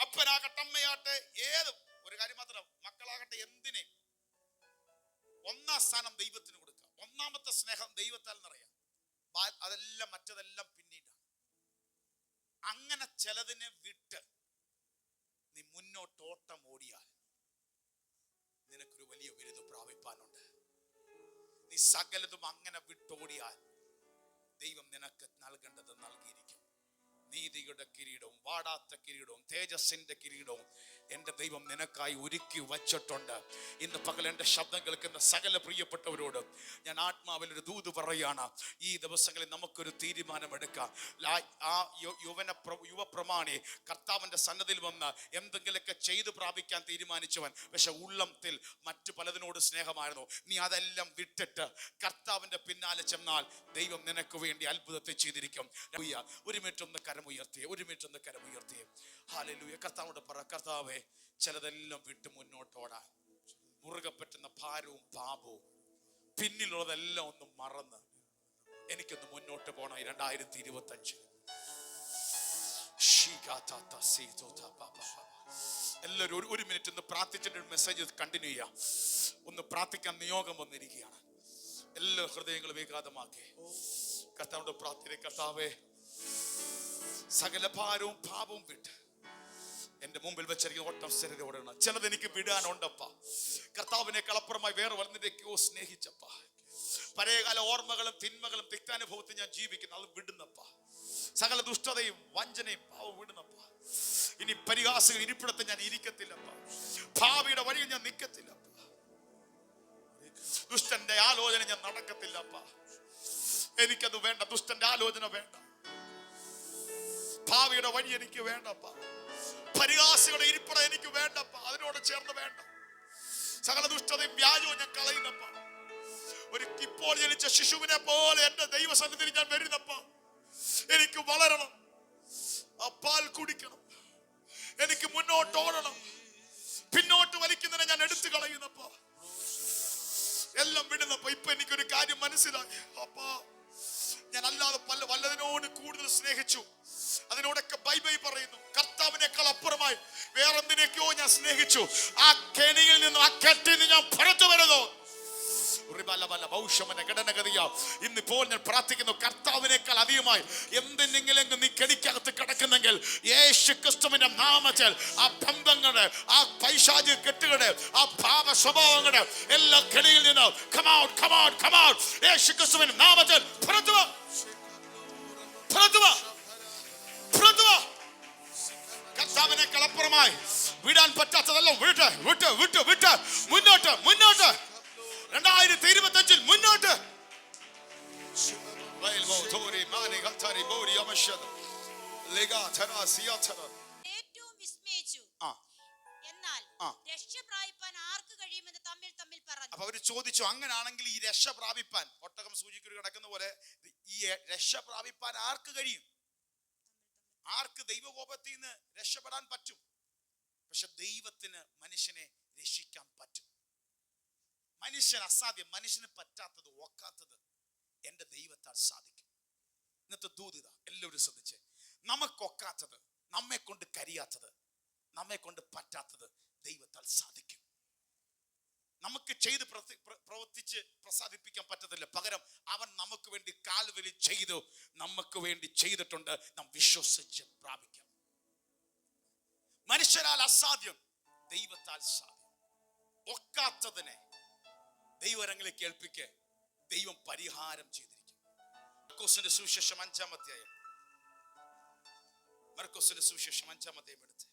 അപ്പനാകട്ടെ അമ്മയാകട്ടെ ഏത്. ഒരു കാര്യം മാത്രം മക്കളാകട്ടെ എന്തിനെ? ഒന്നാം സ്ഥാനം ദൈവത്തിന് ഒന്നാമത്തെ സ്നേഹം ദൈവത്താൽ എന്നറിയാം അതെല്ലാം മറ്റതെല്ലാം പിന്നീടാണ്. അങ്ങനെ ചിലതിനെ വിട്ട് നീ മുന്നോട്ടോട്ടം ഓടിയാൽ നിനക്കൊരു വലിയ ബിരുദം പ്രാപിപ്പാനുണ്ട്. നീ സകലതും അങ്ങനെ വിട്ടോടിയാൽ ദൈവം നിനക്ക് നൽകേണ്ടത് നൽകിയിരിക്കും നീതിയുടെ കിരീടവും വാടാത്ത കിരീടവും തേജസ്സിന്റെ കിരീടവും എന്റെ ദൈവം നിനക്കായി ഒരുക്കി വച്ചിട്ടുണ്ട്. ഇന്ന് പകൽ എന്റെ ശബ്ദം കേൾക്കുന്ന സകല പ്രിയപ്പെട്ടവരോട് ഞാൻ ആത്മാവിൽ ഒരു ദൂത് പറയാണ് ഈ ദിവസങ്ങളിൽ നമുക്കൊരു തീരുമാനമെടുക്കാം. ആ യുവന പ്ര- യുവപ്രമാണി കർത്താവിന്റെ സന്നദ്ധിയിൽ വന്ന് എന്തെങ്കിലുമൊക്കെ ചെയ്തു പ്രാപിക്കാൻ തീരുമാനിച്ചവൻ പക്ഷെ ഉള്ളത്തിൽ മറ്റു പലതിനോട് സ്നേഹമായിരുന്നു. നീ അതെല്ലാം വിട്ടിട്ട് കർത്താവിന്റെ പിന്നാലെ ചെന്നാൽ ദൈവം നിനക്ക് വേണ്ടി അത്ഭുതത്തെ ചെയ്തിരിക്കും. ഒരു മിനിറ്റ് ഒന്ന് കരമുയർത്തിയേ ഒരു മിനിറ്റ് ഒന്ന് കരമുയർത്തിയേ ഹാലലൂയ കർത്താവോട് പറ കർത്താവേ ചിലതെല്ലാം വിട്ട് മുന്നോട്ടോടാൻ മുറുകെ പറ്റുന്ന ഭാരവും പാപവും പിന്നിലുള്ളതെല്ലാം ഒന്ന് മറന്ന് എനിക്കൊന്ന് മുന്നോട്ട് പോകണം രണ്ടായിരത്തി ഇരുപത്തി അഞ്ച് എല്ലാവരും ഒരു മിനിറ്റ് ഒന്ന് പ്രാർത്ഥിച്ചിട്ട് മെസ്സേജ് കണ്ടിന്യൂ ചെയ്യാം. ഒന്ന് പ്രാർത്ഥിക്കാൻ നിയോഗം വന്നിരിക്കുകയാണ്. എല്ലാ ഹൃദയങ്ങളും വിഘാതമാക്കി കർത്താവിന്റെ പ്രാർത്ഥന കർത്താവേ സകല ഭാരവും പാപവും വിട്ട് എന്റെ മുമ്പിൽ വെച്ചിരിക്കുന്ന ഓട്ടം സ്ഥിരത ഓടണം ചിലത് എനിക്ക് വിടാനുണ്ടപ്പ. കർത്താവിനെ കളപ്പുറമായി വേറെ വന്നിരിക്കോ സ്നേഹിച്ചപ്പ. പഴയകാല ഓർമ്മകളും തിന്മകളും തിക്താനുഭവത്തിൽ ഞാൻ ജീവിക്കുന്നു. അത് വിടുന്നപ്പ. സകല ദുഷ്ടതയും വഞ്ചനയും പാവം വിടുന്നപ്പ. ഇനി പരിഹാസ ഇരിപ്പിടത്ത് ഞാൻ ഇരിക്കത്തില്ലപ്പ. ഭാവിയുടെ വഴിയിൽ ഞാൻ നിൽക്കത്തില്ലപ്പ ദുഷ്ടന്റെ ആലോചന ഞാൻ നടക്കത്തില്ലപ്പ. എനിക്കത് വേണ്ട. ദുഷ്ടന്റെ ആലോചന വേണ്ട. ഭാവിയുടെ വഴി എനിക്ക് വേണ്ടപ്പ. പരിഹാസികളുടെ ഇരിപ്പിട എനിക്ക് വേണ്ടപ്പ. അതിനോട് ചേർന്ന് വേണ്ട. സകല ദുഷ്ടതയും വ്യാജവും ഞാൻ കളയുന്നപ്പ. ഒരു ഇപ്പോൾ ജനിച്ച ശിശുവിനെ പോലെ എന്റെ ദൈവസന്നിധിയിൽ ഞാൻ വരുന്നപ്പ. എനിക്ക് വളരണം. ആ പാൽ കുടിക്കണം. എനിക്ക് മുന്നോട്ട് ഓടണം. പിന്നോട്ട് വലിക്കുന്നതിനെ ഞാൻ എടുത്തു കളയുന്നപ്പ. എല്ലാം വിടുന്നപ്പ. ഇപ്പൊ എനിക്കൊരു കാര്യം മനസ്സിലായി. അപ്പാ ഞാൻ അല്ലാതെ പല വല്ലതിനോട് കൂടുതൽ സ്നേഹിച്ചു. അതിനോടൊക്കെ ബൈ ബൈ പറയുന്നു. കർത്താവിനേക്കാൾ അപ്പുറമായി വേറെന്തിനേക്കോ ഞാൻ സ്നേഹിച്ചു. ആ കെണിയിൽ നിന്നും ആ കെട്ടിൽ നിന്ന് ഞാൻ പുറത്തു വരുന്നു. ഇന്നിപ്പോൾ ഞാൻ പ്രാർത്ഥിക്കുന്നു കർത്താവിനേക്കാൾ അധികമായി എന്തിനെങ്കിലും നീ കെടിക്കകത്ത് കിടക്കുന്നെങ്കിൽ യേശു ക്രിസ്തുവിന്റെ നാമത്തിൽ ആ ബന്ധങ്ങളുടെ ആ പൈശാചി കെട്ടുകളുടെ ആ പാപ സ്വഭാവങ്ങളുടെ എല്ലാ കെണിയിൽ നിന്ന് കമൗട്ട് കമൗട്ട് കമൗട്ട് യേശു ക്രിസ്തുവിന്റെ നാമത്തിൽ. കർത്താവിനേക്കാൾ അപ്പുറമായി. വിടാൻ പറ്റാത്തതെല്ലാം വിട്ട് വിട്ട് വിട്ട്. മുന്നോട്ട് മുന്നോട്ട്. രണ്ടായിരത്തി ഇരുപത്തി മുന്നോട്ട് ഏറ്റവും വിസ്മയിച്ചു. എന്നാൽ ആ. രക്ഷ പ്രാപിപ്പാൻ ആർക്ക് കഴിയുമെന്ന് തമ്മിൽ തമ്മിൽ പറഞ്ഞു. അപ്പൊ അവർ ചോദിച്ചു അങ്ങനാണെങ്കിൽ ഈ രക്ഷ പ്രാപിപ്പാൻ ഒട്ടകം സൂചിക്കുരു കിടക്കുന്ന പോലെ ഈ രക്ഷ പ്രാപിപ്പാൻ ആർക്ക് കഴിയും? ആർക്ക് ദൈവകോപത്തിൽ നിന്ന് രക്ഷപ്പെടാൻ പറ്റും? പക്ഷെ ദൈവത്തിന് മനുഷ്യനെ രക്ഷിക്കാൻ പറ്റും. മനുഷ്യൻ അസാധ്യം മനുഷ്യന് പറ്റാത്തത് ഒക്കാത്തത് എന്റെ ദൈവത്താൽ സാധിക്കും. ഇന്നത്തെ ദൂതിത എല്ലാവരും ശ്രദ്ധിച്ച്. നമുക്കൊക്കാത്തത് നമ്മെ കൊണ്ട് കരിയാത്തത് നമ്മെ കൊണ്ട് പറ്റാത്തത് ദൈവത്താൽ സാധിക്കും. നമുക്ക് ചെയ്ത് പ്രവർത്തിച്ച് പ്രസാദിപ്പിക്കാൻ പറ്റത്തില്ല. പകരം അവൻ നമുക്ക് വേണ്ടി കാൽവലി ചെയ്തു നമുക്ക് വേണ്ടി ചെയ്തിട്ടുണ്ട്. നാം വിശ്വസിച്ച് പ്രാപിക്കാം. മനുഷ്യരാൽ അസാധ്യം ദൈവത്താൽ സാധ്യം. ഒക്കാത്തതിനെ ദൈവരങ്ങളെ കേൾപ്പിക്ക് ദൈവം പരിഹാരം ചെയ്തിരിക്കും മർക്കോസിന്റെ സുവിശേഷം അധ്യായം. മർക്കോസിന്റെ സുവിശേഷം അഞ്ചാം അധ്യായം എടുത്ത്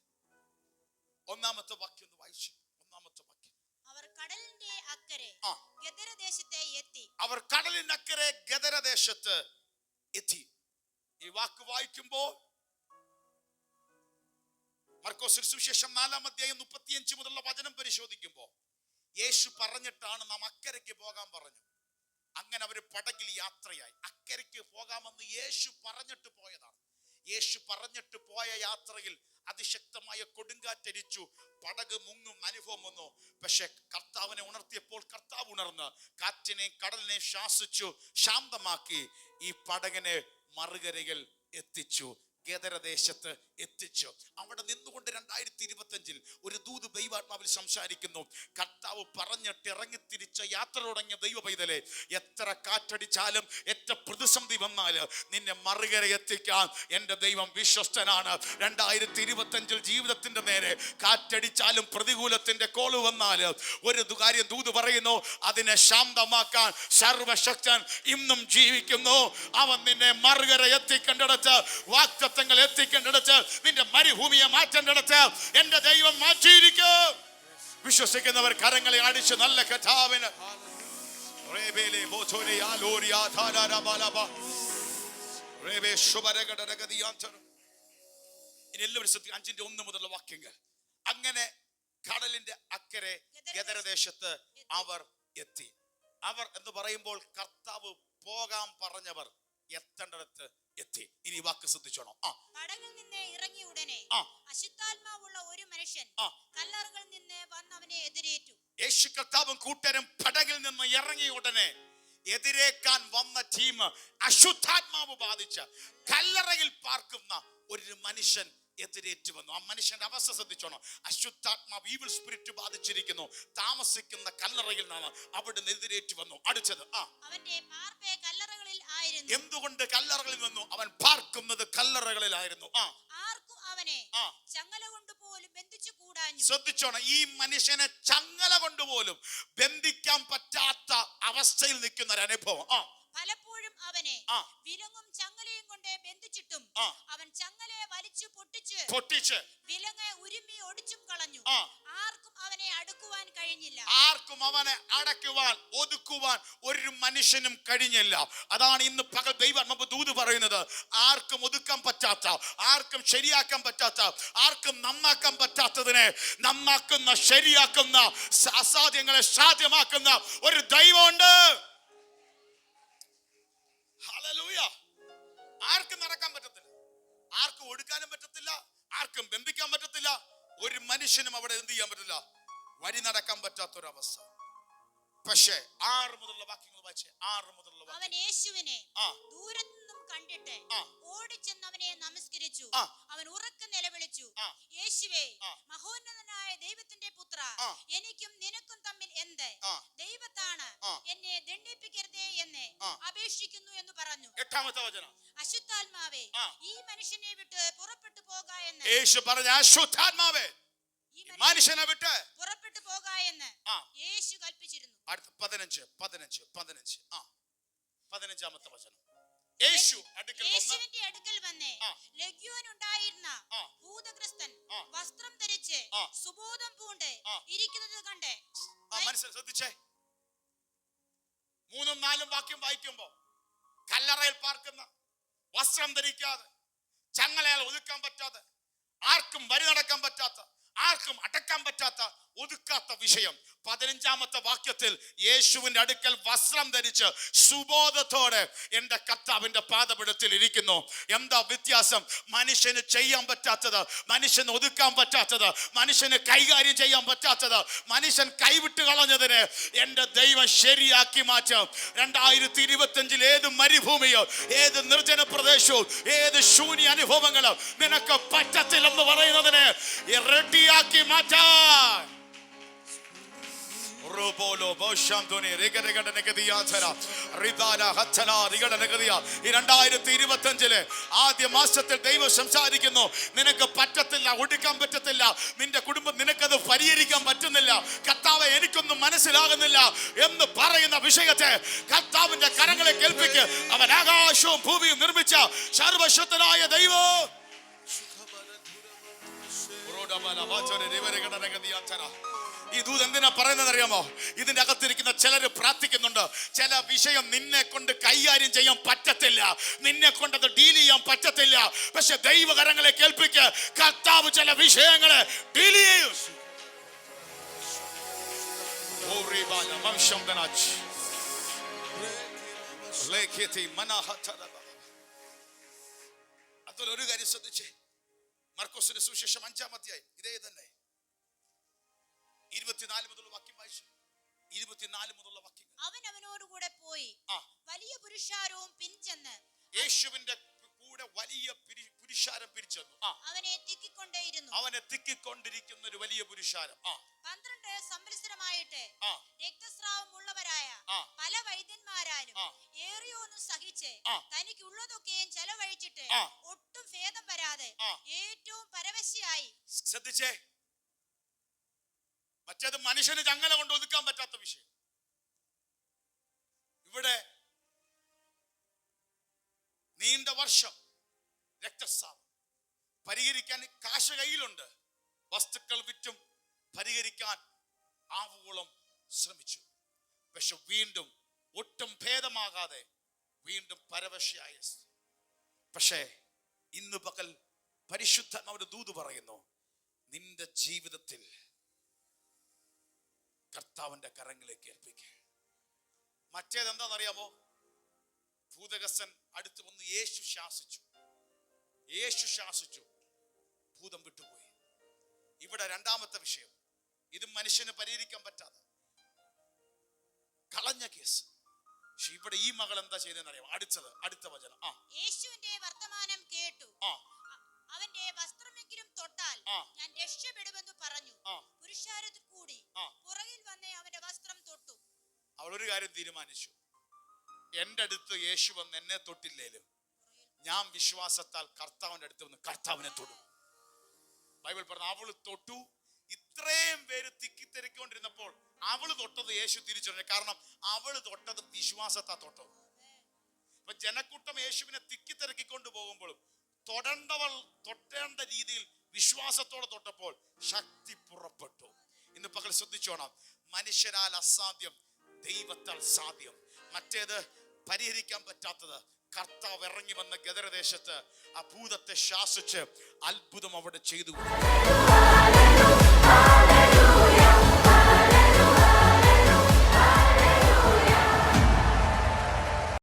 ഒന്നാമത്തെ വാക്യം ഒന്ന് വായിച്ചു ഒന്നാമത്തെ വാക്യം. അവർ കടലിന്റെ അക്കരെ. ഗദരദേശത്തെ എത്തി. അവർ കടലിനക്കരെ ഗദരദേശത്ത് എത്തി. ഈ വാക്ക് വായിക്കുമ്പോൾ മർക്കോസിന് സുവിശേഷം നാലാം അധ്യായം മുപ്പത്തിയഞ്ച് മുതലുള്ള വചനം പരിശോധിക്കുമ്പോൾ യേശു പറഞ്ഞിട്ടാണ് നാം അക്കരയ്ക്ക് പോകാൻ പറഞ്ഞു. അങ്ങനെ അവർ പടകിൽ യാത്രയായി. അക്കരയ്ക്ക് പോകാമെന്ന് യേശു പറഞ്ഞിട്ട് പോയതാണ്. യേശു പറഞ്ഞിട്ട് പോയ യാത്രയിൽ അതിശക്തമായ കൊടുങ്കാറ്റരിച്ചു പടക് മുങ്ങും അനുഭവം വന്നു. പക്ഷെ കർത്താവിനെ ഉണർത്തിയപ്പോൾ കർത്താവ് ഉണർന്ന് കാറ്റിനെയും കടലിനെയും ശാസിച്ചു ശാന്തമാക്കി ഈ പടകിനെ മറുകരയിൽ എത്തിച്ചു. ഗേദരദേശത്ത് എത്തിച്ചു. അവിടെ നിന്നുകൊണ്ട് രണ്ടായിരത്തി ഇരുപത്തി അഞ്ചിൽ ഒരു ദൂത് ദൈവാത്മാവിൽ സംസാരിക്കുന്നു. കർത്താവ് പറഞ്ഞിട്ട് ഇറങ്ങി തിരിച്ച യാത്ര തുടങ്ങിയ ദൈവ പൈതലെ എത്ര കാറ്റടിച്ചാലും എത്ര പ്രതിസന്ധി വന്നാൽ നിന്നെ മറുകര എത്തിക്കാൻ എന്റെ ദൈവം വിശ്വസ്തനാണ്. രണ്ടായിരത്തി ഇരുപത്തി അഞ്ചിൽ ജീവിതത്തിന്റെ നേരെ കാറ്റടിച്ചാലും പ്രതികൂലത്തിന്റെ കോൾ വന്നാൽ ഒരു കാര്യം ദൂത് പറയുന്നു അതിനെ ശാന്തമാക്കാൻ സർവശക്തൻ ഇന്നും ജീവിക്കുന്നു. അവൻ നിന്നെ മറുകര എത്തിക്കേണ്ടിടത്ത് വാക്തത്വങ്ങൾ എത്തിക്കേണ്ടിടത്ത് നിന്റെ മരുഭൂമിയെ മാറ്റേണ്ടിടത്ത് എന്റെ ദൈവം മാറ്റിയിരിക്കും. വിശ്വസിക്കുന്നവർ കരങ്ങളെ അടിച്ച് നല്ല കഥാവിന് അഞ്ചിന്റെ ഒന്ന് മുതലുള്ള വാക്യങ്ങൾ. അങ്ങനെ കടലിന്റെ അക്കരെ ഗദരദേശത്ത് അവർ എത്തി. അവർ എന്ന് പറയുമ്പോൾ കർത്താവ് പോകാൻ പറഞ്ഞവർ എത്തേണ്ടടുത്ത് എത്തി ഇനി വാക്ക് ശ്രദ്ധിച്ചോണം ആ കടലിൽ നിന്ന് ഇറങ്ങി ഉടനെ ആ. അശുദ്ധാത്മാവുള്ള ഒരു മനുഷ്യൻ ആ. കല്ലറുകളിൽ നിന്ന് വന്ന് അവനെ എതിരേറ്റു യേശു കർത്താവും കൂട്ടരും പടകിൽ നിന്ന് ഇറങ്ങി ഉടനെ എതിരേക്കാൻ വന്ന ടീം അശുദ്ധാത്മാവ് ബാധിച്ച കല്ലറയിൽ പാർക്കുന്ന ഒരു മനുഷ്യൻ എതിരേറ്റ് വന്നു ആ മനുഷ്യന്റെ അവസ്ഥ ശ്രദ്ധിച്ചോണം. അശുദ്ധാത്മാവ് ഈവിൾ സ്പിരിറ്റ് ബാധിച്ചിരിക്കുന്നു. താമസിക്കുന്ന കല്ലറയിൽ നിന്നാണ് അവിടുന്ന് എതിരേറ്റ് വന്നു അടുത്തത് ആ. അവന്റെ പാർപ്പെ കല്ലറകളിൽ ആയിരുന്നു. എന്തുകൊണ്ട് കല്ലറകളിൽ നിന്നു? അവൻ പാർക്കുന്നത് കല്ലറകളിലായിരുന്നു. ആ. ആർക്കും അവനെ? ആ. ചങ്ങല കൊണ്ട് പോലും ബന്ധിച്ചു കൂടാഞ്ഞു. ശ്രദ്ധിച്ചോണം. ഈ മനുഷ്യനെ ചങ്ങല കൊണ്ടുപോലും ബന്ധിക്കാൻ പറ്റാത്ത അവസ്ഥയിൽ നിൽക്കുന്ന ഒരു അനുഭവം ആ. പലപ്പോഴും അവനെ. വിലങ്ങും ചങ്ങലയും കൊണ്ട് ബന്ധിച്ചിട്ടും അവൻ ചങ്ങലയെ വലിച്ചു പൊട്ടിച്ച് പൊട്ടിച്ച്. വിലങ്ങ് ഉരുമ്മി ഒടിച്ചും കളഞ്ഞു. ആർക്കും അവനെ അടുക്കുവാൻ കഴിഞ്ഞില്ല. ആർക്കും അവനെ അടക്കുവാൻ ഒതുക്കുവാൻ ഒരു മനുഷ്യനും കഴിഞ്ഞില്ല. അതാണ് ഇന്ന് പകൽ ദൈവം നമുക്ക് ദൂത് പറയുന്നത്. ആർക്കും ഒതുക്കാൻ പറ്റാത്ത ആർക്കും ശരിയാക്കാൻ പറ്റാത്ത ആർക്കും നന്നാക്കാൻ പറ്റാത്തതിനെ നന്നാക്കുന്ന ശരിയാക്കുന്ന അസാധ്യങ്ങളെ സാധ്യമാക്കുന്ന ഒരു ദൈവമുണ്ട്. ആർക്കും നടക്കാൻ പറ്റത്തില്ല. ആർക്കും ഒടുക്കാനും പറ്റത്തില്ല ആർക്കും ബന്ധിക്കാൻ പറ്റത്തില്ല. ഒരു മനുഷ്യനും അവിടെ എന്ത് ചെയ്യാൻ പറ്റില്ല? വഴി നടക്കാൻ പറ്റാത്തൊരവസ്ഥ. പക്ഷേ ആറ് മുതലുള്ള വാക്യങ്ങൾ വായിച്ചേ. ആറ് മുതലുള്ള അവൻ യേശുവിനെ ദൂരത്തു നിന്നും കണ്ടിട്ട്. ഓടിച്ചെന്ന് അവനെ നമസ്കരിച്ചു. അവൻ ഉറക്ക നിലവിളിച്ചു. യേശുവേ. മഹോന്നതനായ ദൈവത്തിന്റെ പുത്ര എനിക്കും നിനക്കും തമ്മിൽ എന്ത്. ദൈവത്താണ്. എന്നെ ദണ്ഡിപ്പിക്കരുതേ എന്ന് അപേക്ഷിക്കുന്നു എന്ന് പറഞ്ഞു. എട്ടാമത്തെ വചനം. അശുദ്ധാത്മാവേ ഈ മനുഷ്യനെ വിട്ട് പുറപ്പെട്ടു പോക എന്ന്. യേശു പറഞ്ഞ അശുദ്ധാത്മാവേ മനുഷ്യനെ വിട്ട് പുറപ്പെട്ടു പോക എന്ന് യേശു കൽപ്പിച്ചിരുന്നു. അടുത്ത പതിനഞ്ച് പതിനഞ്ച് പതിനഞ്ച്. ആ. പതിനഞ്ചാമത്തെ വചനം. യേശു അടുക്കൽ യേശുവിന്റെ അടുക്കൽ വന്നേ. ലഗ്യോൻ ഉണ്ടായിരുന്ന. ഭൂതഗ്രസ്തൻ വസ്ത്രം ധരിച്ച്. സുബോധം പൂണ്ട്. ഇരിക്കുന്നത് കണ്ടേ. ആ മനസ്സിൽ ശ്രദ്ധിച്ചേ. മൂന്നും നാലും വാക്യം വായിക്കുമ്പോ കല്ലറയിൽ പാർക്കുന്ന വസ്ത്രം ധരിക്കാതെ ചങ്ങലയാൽ ഒതുക്കാൻ പറ്റാതെ ആർക്കും വരി നടക്കാൻ പറ്റാത്ത ആർക്കും അടക്കാൻ പറ്റാത്ത ഒതുക്കാത്ത വിഷയം. പതിനഞ്ചാമത്തെ വാക്യത്തിൽ യേശുവിന്റെ അടുക്കൽ വസ്ത്രം ധരിച്ച് സുബോധത്തോടെ എന്റെ കർത്താവിന്റെ പാദപിടത്തിൽ ഇരിക്കുന്നു. എന്താ വ്യത്യാസം? മനുഷ്യന് ചെയ്യാൻ പറ്റാത്തത് മനുഷ്യന് ഒതുക്കാൻ പറ്റാത്തത് മനുഷ്യന് കൈകാര്യം ചെയ്യാൻ പറ്റാത്തത് മനുഷ്യൻ കൈവിട്ട് കളഞ്ഞതിന് എന്റെ ദൈവം ശരിയാക്കി മാറ്റും. രണ്ടായിരത്തി ഇരുപത്തി അഞ്ചിൽ ഏത് മരുഭൂമിയോ ഏത് നിർജന പ്രദേശവും ഏത് ശൂന്യ അനുഭവങ്ങളോ നിനക്ക് പറ്റത്തില്ലെന്ന് പറയുന്നതിന് റെഡിയാക്കി മാറ്റാൻ. രണ്ടായിരത്തി ഇരുപത്തി അഞ്ചിൽ ആദ്യ മാസത്തിൽ ദൈവം സംസാരിക്കുന്നു നിനക്ക് പറ്റത്തില്ല ഒടുക്കാൻ പറ്റത്തില്ല നിന്റെ കുടുംബം നിനക്കത് പരിഹരിക്കാൻ പറ്റുന്നില്ല കർത്താവ് എനിക്കൊന്നും മനസ്സിലാകുന്നില്ല എന്ന് പറയുന്ന വിഷയത്തെ കർത്താവിന്റെ കരങ്ങളെ കേൾപ്പിക്ക്. അവൻ ആകാശവും ഭൂമിയും നിർമ്മിച്ച സർവശക്തനായ ദൈവം. ഈ ദൂത് എന്തിനാ പറയുന്നത് അറിയാമോ ഇതിന്റെ അകത്തിരിക്കുന്ന ചിലര് പ്രാർത്ഥിക്കുന്നുണ്ട്. ചില വിഷയം നിന്നെ കൊണ്ട് കൈകാര്യം ചെയ്യാൻ പറ്റത്തില്ല. നിന്നെ കൊണ്ട് അത് ഡീൽ ചെയ്യാൻ പറ്റത്തില്ല. പക്ഷെ ദൈവകരങ്ങളെ കേൾപ്പിക്ക്. കർത്താവ് ചില വിഷയങ്ങളെ ഡീൽ ചെയ്യും. ഒരു കാര്യം ശ്രദ്ധിച്ചേ. മർക്കോസിന്റെ സുവിശേഷം അഞ്ചാം അധ്യായം. ഇതേ തന്നെ. ഇരുപത്തിനാല് മുതലുള്ള വാക്യം വായിച്ചു. ഇരുപത്തിനാല് മുതലുള്ള വാക്യം. അവൻ അവനോടുകൂടെ പോയി. വലിയ പുരുഷാരവും പിൻചെന്ന് യേശുവിന്റെ കൂടെ വലിയ പിരി- പുരുഷാരം പിരിച്ചെന്നു. അവനെ തിക്കിക്കൊണ്ടേയിരുന്നു. അവനെ തിക്കിക്കൊണ്ടിരിക്കുന്ന ഒരു വലിയ പുരുഷാരം. ആ. പന്ത്രണ്ട് സംവത്സരമായിട്ട് രക്തസ്രാവം ഉള്ളവരായ പല വൈദ്യന്മാരാലും. ഏറിയൊന്നും സഹിച്ച് ആ. തനിക്കുള്ളതൊക്കെയും ചെലവഴിച്ചിട്ട് ഒട്ടും ഭേദം വരാതെ ഏറ്റവും പരവശയായി ശ്രദ്ധിച്ചേ. മറ്റേത് മനുഷ്യന് ചങ്ങല കൊണ്ട് ഒതുക്കാൻ പറ്റാത്ത വിഷയം. ഇവിടെ നീണ്ട വർഷം രക്തസ്രാവം. പരിഹരിക്കാൻ കാശ കയ്യിലുണ്ട്. വസ്തുക്കൾ വിറ്റും പരിഹരിക്കാൻ ആവോളം ശ്രമിച്ചു. പക്ഷെ വീണ്ടും ഒട്ടും ഭേദമാകാതെ വീണ്ടും പരവശയായ. പക്ഷേ ഇന്ന് പകൽ പരിശുദ്ധാത്മാവിന്റെ ദൂത് പറയുന്നു നിന്റെ ജീവിതത്തിൽ കർത്താവിന്റെ കരങ്ങളിലേക്ക് ഏൽപ്പിക്കുക മറ്റേതെന്താണെന്നറിയാമോ? ഭൂതകസൻ അടുത്ത് വന്ന് യേശു ശാസിച്ചു. യേശു ശാസിച്ചു. ഭൂതം വിട്ടുപോയി. ഇവിടെ രണ്ടാമത്തെ വിഷയം. ഇത് മനുഷ്യന് പരിഹരിക്കാൻ പറ്റാതെ. കളഞ്ഞ കേസ്. പക്ഷെ ഇവിടെ ഈ മകൾ എന്താ ചെയ്തതെന്ന് അറിയാം അടുത്തത് അടുത്ത വചനം. ആ. യേശുവിന്റെ വർത്തമാനം കേട്ടു. ആ. അവന്റെ വസ്ത്രമെങ്കിലും തൊട്ടാൽ ഞാൻ രക്ഷപ്പെടുമെന്ന് പറഞ്ഞു. പുരുഷാരത്തിൽ കൂടി. പുറകിൽ വന്ന് അവന്റെ വസ്ത്രം തൊട്ടു. അവളൊരു കാര്യം തീരുമാനിച്ചു. എന്റെ അടുത്ത് യേശു വന്ന് എന്നെ തൊട്ടില്ലേലും ഞാൻ വിശ്വാസത്താൽ കർത്താവിന്റെ അടുത്ത് വന്ന് കർത്താവിനെ തൊടും. ബൈബിൾ പറഞ്ഞു അവൾ തൊട്ടു ഇത്രയും പേര് തിക്കിത്തിരക്കൊണ്ടിരുന്നപ്പോൾ അവൾ തൊട്ടത് യേശു തിരിച്ചറിഞ്ഞു. കാരണം അവൾ തൊട്ടത് വിശ്വാസത്താ തൊട്ടത്. അപ്പൊ ജനക്കൂട്ടം യേശുവിനെ തിക്കിത്തിരക്കിക്കൊണ്ട് പോകുമ്പോഴും തൊടേണ്ടവൾ തൊട്ടേണ്ട രീതിയിൽ വിശ്വാസത്തോടെ തൊട്ടപ്പോൾ ശക്തി പുറപ്പെട്ടു. ഇന്ന് പകൽ ശ്രദ്ധിച്ചോണം മനുഷ്യരാൽ അസാധ്യം ദൈവത്താൽ സാധ്യം. മറ്റേത് പരിഹരിക്കാൻ പറ്റാത്തത് കർത്താവ് ഇറങ്ങി വന്ന ഗദരദേശത്ത് ആ ഭൂതത്തെ ശാസിച്ച് അത്ഭുതം അവിടെ ചെയ്തു high.